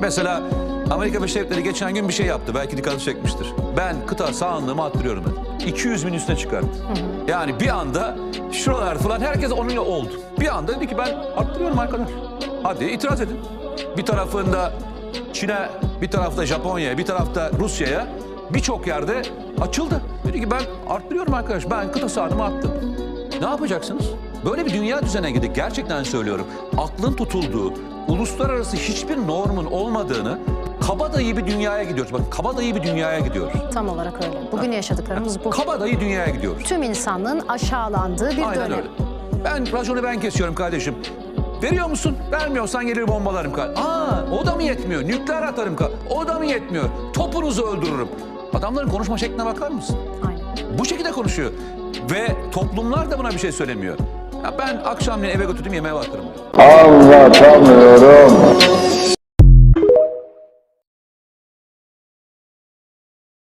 Mesela Amerika Birleşik Devletleri geçen gün bir şey yaptı. Belki dikkatini çekmiştir. Ben kıta sahanlığımı arttırıyorum dedi. 200 bin üstüne çıkardı. Yani bir anda şuralar falan herkes onunla oldu. Bir anda dedi ki ben arttırıyorum arkadaş. Hadi itiraz edin. Bir tarafında Çin'e, bir tarafta Japonya'ya, bir tarafta Rusya'ya birçok yerde açıldı. Dedi ki ben arttırıyorum arkadaş. Ben kıta sahanımı arttım. Ne yapacaksınız? Böyle bir dünya düzene gidip gerçekten söylüyorum. Aklın tutulduğu, uluslararası hiçbir normun olmadığını kabadayı bir dünyaya gidiyoruz. Bakın kabadayı bir dünyaya gidiyoruz. Tam olarak öyle. Bugün yaşadıklarımız bu. Kabadayı dünyaya gidiyoruz. Tüm insanlığın aşağılandığı bir Aynen dönem. öyle. Ben raconu ben kesiyorum kardeşim. Veriyor musun? Vermiyorsan gelir bombalarım. Aa o da mı yetmiyor? Nükleer atarım. O da mı yetmiyor? Topunuzu öldürürüm. Adamların konuşma şekline bakar mısın? Aynen. Bu şekilde konuşuyor. Ve toplumlar da buna bir şey söylemiyor. Ya ben akşamleyin eve götürdüm yemeğe bakarım. Anlatamıyorum.